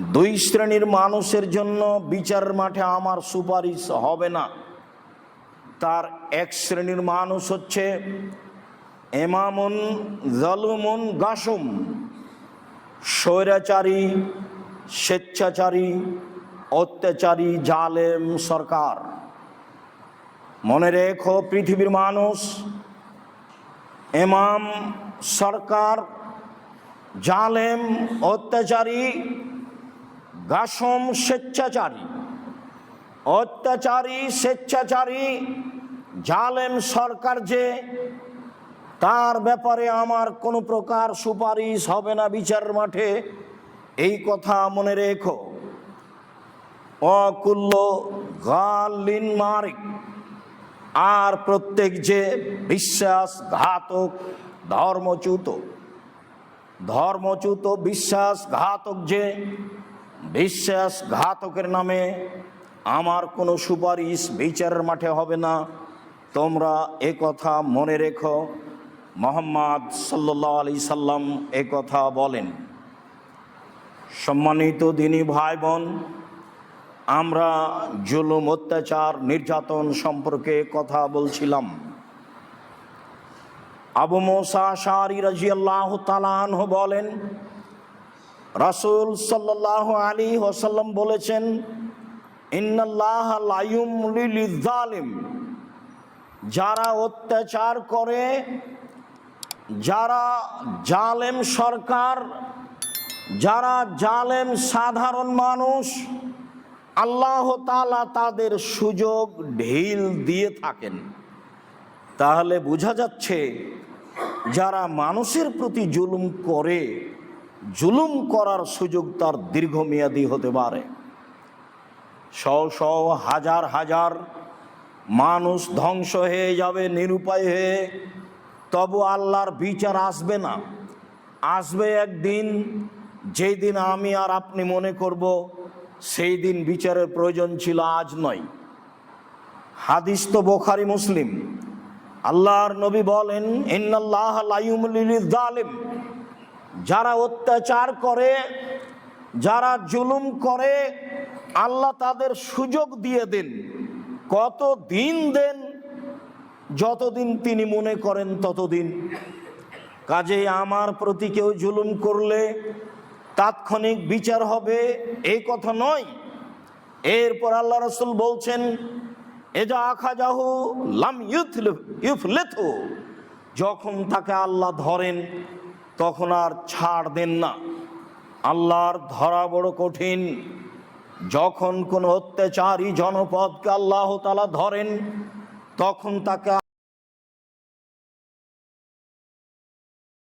দুই শ্রেণির মানুষের জন্য বিচার মাঠে আমার সুপারিশ হবে না। তার এক শ্রেণির মানুষ হচ্ছে এমামুন, জলুমুন, গাসুম। স্বৈরাচারী, স্বেচ্ছাচারী, অত্যাচারী, জালেম সরকার। মনে রেখো পৃথিবীর মানুষ, এমাম, সরকার, জালেম, অত্যাচারী গাসম স্বেচ্ছাচারী, অত্যাচারী স্বেচ্ছাচারী, জালেম সরকার যে, তার ব্যাপারে আমার কোনো প্রকার সুপারিশ হবে না বিচার মাঠে। এই কথা মনে রেখো। অকুল্য গালিন মারিক, আর প্রত্যেক যে বিশ্বাস ঘাতক ধর্মচ্যুত ধর্মচ্যুত বিশ্বাসঘাতক যে বিশ্বাসঘাতকের নামে আমার কোনো সুপারিশ বিচারের মাঠে হবে না। তোমরা এ কথা মনে রেখো। মোহাম্মদ সাল্লাহ আলি সাল্লাম এ কথা বলেন। সম্মানিত দিনী ভাই বোন আমরা জুলুম, অত্যাচার, নির্যাতন সম্পর্কে কথা বলছিলাম। আবু মোসা শাহরি রাজিয়াল্লাহ তালাহ বলেন রাসূল সাল্লাহ আলী ওসাল্লাম বলেছেন, ইন্নাল্লাহ যারা অত্যাচার করে, যারা জালেম সরকার, যারা জালেম সাধারণ মানুষ, আল্লাহ তালা তাদের সুযোগ ঢিল দিয়ে থাকেন। তাহলে বোঝা যাচ্ছে, যারা মানুষের প্রতি জুলুম করে জুলুম করার সুযোগ তার দীর্ঘমেয়াদী হতে পারে। শ শ হাজার হাজার মানুষ ধ্বংস হয়ে যাবে, নিরুপায় হয়ে। তবু আল্লাহর বিচার আসবে না। আসবে একদিন, যেই দিন আমি আর আপনি মনে করব, সেই দিন বিচারের প্রয়োজন ছিল আজ নয়। হাদিস তো বোখারি মুসলিম। আল্লাহর নবী বলেন, ইন্নাল্লাহ যারা অত্যাচার করে, যারা জুলুম করে, আল্লাহ তাদের সুযোগ দিয়ে দেন। কত দিন? দেন যতদিন তিনি মনে করেন ততদিন। কাজেই আমার প্রতি কেউ জুলুম করলে তাৎক্ষণিক বিচার হবে, এই কথা নয়। এরপর আল্লাহ রসুল বলছেন, এজা আখা যাহু লাম ইউথ ইউফলেথু। যখন তাকে আল্লাহ ধরেন তখন আর ছাড় দেন না। আল্লাহর ধরা বড় কঠিন। যখন কোন অত্যাচারী জনপদকে আল্লাহ তালা ধরেন, তখন তাকে